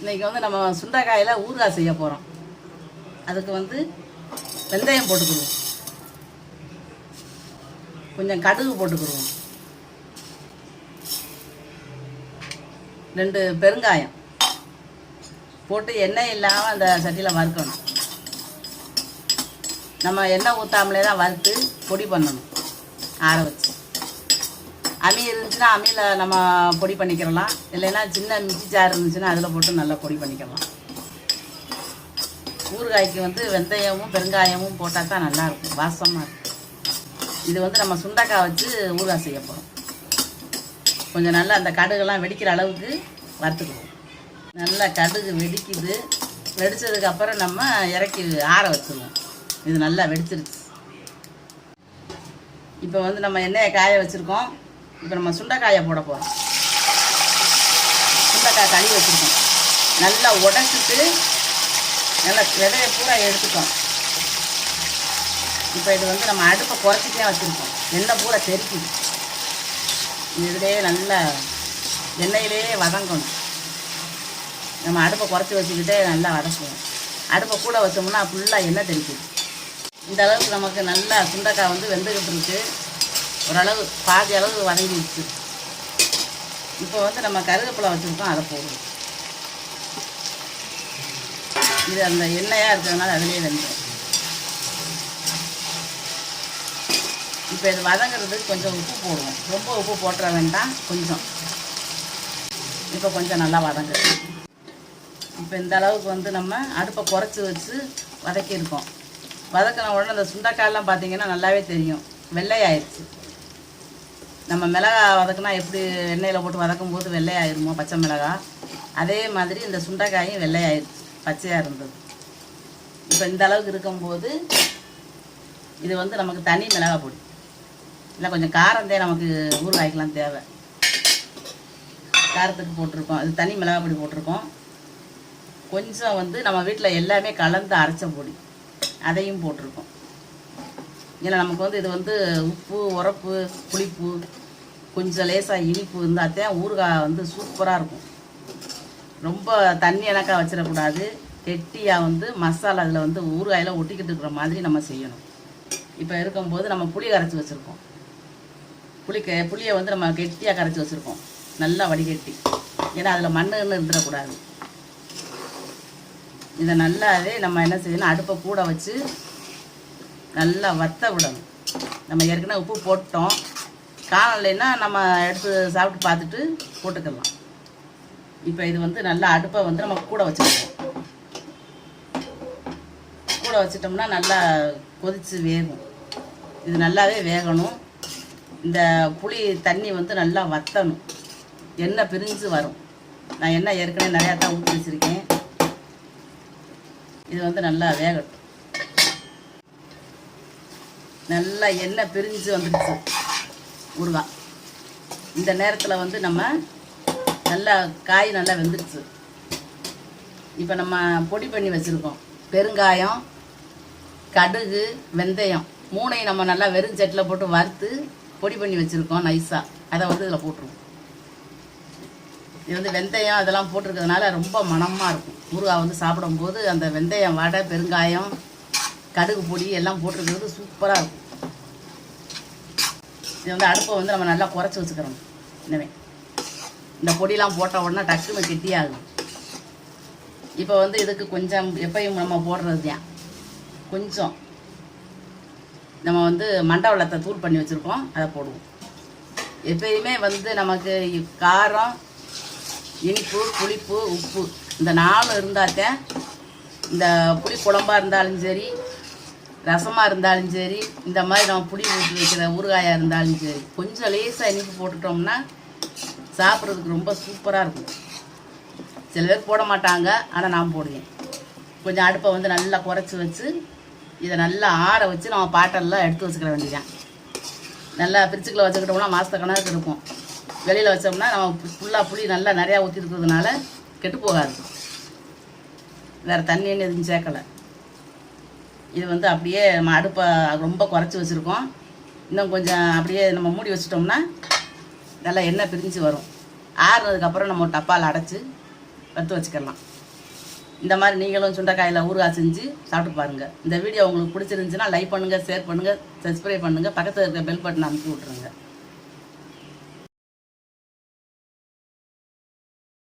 இன்றைக்கி வந்து நம்ம சுண்டைக்காயில் ஊறுகாய் செய்ய போகிறோம் அதுக்கு வந்து வெந்தயம் போட்டுக்கிடுவோம் கொஞ்சம் கடுகு போட்டுக்கிடுவோம் ரெண்டு பெருங்காயம் போட்டு எண்ணெய் இல்லாமல் அந்த சட்டியில் வறுக்கணும். நம்ம எண்ணெய் ஊற்றாமலே தான் வறுத்து பொடி பண்ணணும். ஆற வச்சு. அமி இருந்துச்சுன்னா அம்மியில் நம்ம பொடி பண்ணிக்கிறலாம். இல்லைன்னா சின்ன மிச்சி ஜார் இருந்துச்சுன்னா அதில் போட்டு நல்லா பொடி பண்ணிக்கலாம். ஊறுகாய்க்கு வந்து வெந்தயமும் பெருங்காயமும் போட்டால் தான் நல்லாயிருக்கும். வாசமாக இருக்கும். இது வந்து நம்ம சுண்டக்காய் வச்சு ஊறுகாய் செய்ய போகிறோம் கொஞ்சம் நல்லா அந்த கடுகுலாம் வெடிக்கிற அளவுக்கு வறுத்துக்குவோம். நல்லா கடுகு வெடிக்குது. வெடித்ததுக்கப்புறம் நம்ம இறக்கி ஆற வச்சுருவோம். இது நல்லா வெடிச்சிருச்சு. இப்போ வந்து நம்ம எண்ணெயை காய வச்சுருக்கோம். இப்போ நம்ம சுண்டைக்காயை போட போகிறோம் சுண்டைக்காய் தனி வச்சுருக்கோம். நல்லா உடச்சிட்டு நல்லா விதையை பூரா எடுத்துட்டோம். இப்போ இது வந்து நம்ம அடுப்பை குறைச்சிட்டே வச்சுருக்கோம். எண்ணெய் பூரா தெறிக்குது இதுலேயே நல்லா எண்ணெயிலேயே வதங்கணும். நம்ம அடுப்பை குறைச்சி வச்சுக்கிட்டே நல்லா வதக்குவோம். அடுப்பை கூட வச்சோம்னா ஃபுல்லாக எண்ணெய் தெளிக்குது இந்த அளவுக்கு நமக்கு நல்லா சுண்டைக்காய் வந்து வெந்துக்கிட்டு இருக்குது ஓரளவு பாதி அளவு வதங்கிடுச்சு இப்போ வந்து நம்ம கருவேப்பிலை வச்சுருக்கோம் அதை போடுவோம். இது அந்த எண்ணெயாக இருக்கிறதுனால அதிலே வெந்துடும் இப்போ இது வதங்கிறதுக்கு கொஞ்சம் உப்பு போடுவோம். ரொம்ப உப்பு போட்டுற வேண்டாம் கொஞ்சம். இப்போ கொஞ்சம் நல்லா வதங்குது. இப்போ இந்த அளவுக்கு வந்து நம்ம அடுப்பை குறைச்சி வச்சு வதக்கியிருக்கோம். வதக்கின உடனே அந்த சுண்டைக்காயெல்லாம் பார்த்தீங்கன்னா நல்லாவே தெரியும். வெள்ளையாயிடுச்சு நம்ம மிளகா வதக்குனா எப்படி எண்ணெயில் போட்டு வதக்கும் போது வெள்ளையாயிருமோ பச்சை மிளகா? அதே மாதிரி இந்த சுண்டைக்காயும் வெள்ளையாயிருச்சு பச்சையாக இருந்தது. இப்போ இந்த அளவுக்கு இருக்கும்போது இது வந்து நமக்கு தனி மிளகா பொடி. இல்லை கொஞ்சம் காரம் தான் நமக்கு ஊறுகாய்க்கெலாம் தேவை. காரத்துக்கு போட்டிருக்கோம் இது தனி மிளகா பொடி போட்டிருக்கோம். கொஞ்சம் வந்து நம்ம வீட்டில் எல்லாமே கலந்து அரைச்ச பொடி அதையும் போட்டிருக்கோம். ஏன்னா நமக்கு வந்து இது வந்து உப்பு உரப்பு புளிப்பு கொஞ்சம் லேசாக இனிப்பு இருந்தால் தான் ஊறுகாய் வந்து சூப்பராக இருக்கும். ரொம்ப தண்ணி எனக்கா வச்சிடக்கூடாது. கெட்டியாக வந்து மசாலா அதில் வந்து ஊறுகாயெலாம் ஒட்டிக்கிட்டு இருக்கிற மாதிரி நம்ம செய்யணும். இப்போ இருக்கும்போது நம்ம புளி கரைச்சி வச்சுருக்கோம். புளி க புளியை வந்து நம்ம கெட்டியாக கரைச்சி வச்சுருக்கோம். நல்லா வடிகட்டி. ஏன்னா அதில் மண்ணுன்னு இருந்துடக்கூடாது. இதை நல்லாவே நம்ம என்ன செய்யணும் அடுப்பை கூட வச்சு நல்லா வத்த விடணும். நம்ம ஏற்கனவே உப்பு போட்டோம். காணலைன்னா நம்ம எடுத்து சாப்பிட்டு பார்த்துட்டு போட்டுக்கலாம். இப்போ இது வந்து நல்லா அடுப்பை வந்து நம்ம கூட வச்சுருக்கோம் கூட வச்சிட்டோம்னா நல்லா கொதித்து வேகும். இது நல்லாவே வேகணும். இந்த புளி தண்ணி வந்து நல்லா வத்தணும். எண்ணெய் பிரிஞ்சு வரும். நான் எண்ணெய் ஏற்கனவே நிறையா தான் ஊற்றி வச்சுருக்கேன். இது வந்து நல்லா வேகட்டும். நல்லா எண்ணெய் பிரிஞ்சு வந்துடுச்சு. ஊறுகாய். இந்த நேரத்தில் வந்து நம்ம நல்லா காய் நல்லா வெந்துடுச்சு. இப்போ நம்ம பொடி பண்ணி வச்சுருக்கோம். பெருங்காயம் கடுகு வெந்தயம். மூணையும் நம்ம நல்லா வெறும் சட்டில் போட்டு வறுத்து பொடி பண்ணி வச்சுருக்கோம் நைஸாக அதை வந்து இதில் போட்டுருவோம். இது வந்து வெந்தயம் அதெல்லாம் போட்டிருக்கிறதுனால ரொம்ப மணமாக இருக்கும். ஊறுகாய் வந்து சாப்பிடும்போது அந்த வெந்தயம் வடை பெருங்காயம் கடுகு பொடி எல்லாம் போட்டிருக்கிறது சூப்பராக இருக்கும். இது வந்து அடுப்பை வந்து நம்ம நல்லா குறைச்சி வச்சுக்கிறோம் இனிமே இந்த பொடியெலாம் போட்ட உடனே டக்குன்னு கெட்டியாகும். இப்போ வந்து இதுக்கு கொஞ்சம் எப்பயும் நம்ம போடுறது தான். கொஞ்சம் நம்ம வந்து மண்டவளத்தை தூள் பண்ணி வச்சுருக்கோம் அதை போடுவோம். எப்பயுமே வந்து நமக்கு காரம் இனிப்பு புளிப்பு உப்பு இந்த நாலு இருந்தாக்க இந்த புளி குழம்பாக இருந்தாலும் சரி ரசமாக இருந்தாலும் சரி இந்த மாதிரி நம்ம புளி ஊற்றி வைக்கிற ஊறுகாயாக இருந்தாலும் சரி கொஞ்சம் லேசாக இனிப்பு போட்டுட்டோம்னா சாப்பிட்றதுக்கு ரொம்ப சூப்பராக இருக்கும். சில பேர் போட மாட்டாங்க ஆனால் நான் போடுவேன். கொஞ்சம் அடுப்பை வந்து நல்லா குறைச்சி வச்சு இதை நல்லா ஆற வச்சு நம்ம பாட்டெல்லாம் எடுத்து வச்சுக்கிற வேண்டியதான் நல்லா பிரிச்சுக்கில் வச்சுக்கிட்டோம்னா மாதத்த கணக்கு இருக்கும். வெளியில் வச்சோம்னா நம்ம ஃபுல்லாக புளி நல்லா நிறையா ஊற்றி இருக்கிறதுனால கெட்டு போகாது. வேறு தண்ணின்னு எதுவும் சேர்க்கலை. இது வந்து அப்படியே நம்ம அடுப்பை ரொம்ப குறைச்சி வச்சுருக்கோம். இன்னும் கொஞ்சம் அப்படியே நம்ம மூடி வச்சிட்டோம்னா நல்லா எண்ணெய் பிரிஞ்சு வரும். ஆறுனதுக்கப்புறம் நம்ம டப்பால் அடைச்சி வறுத்து வச்சுக்கலாம். இந்த மாதிரி நீங்களும் சுண்டைக்காயில் ஊறுகாய் செஞ்சு சாப்பிட்டு பாருங்கள் இந்த வீடியோ உங்களுக்கு பிடிச்சிருந்துச்சுன்னா லைக் பண்ணுங்கள் ஷேர் பண்ணுங்கள் சப்ஸ்கிரைப் பண்ணுங்கள் பக்கத்தில் இருக்க பெல் பட்டன் அமுக்கி விட்ருங்க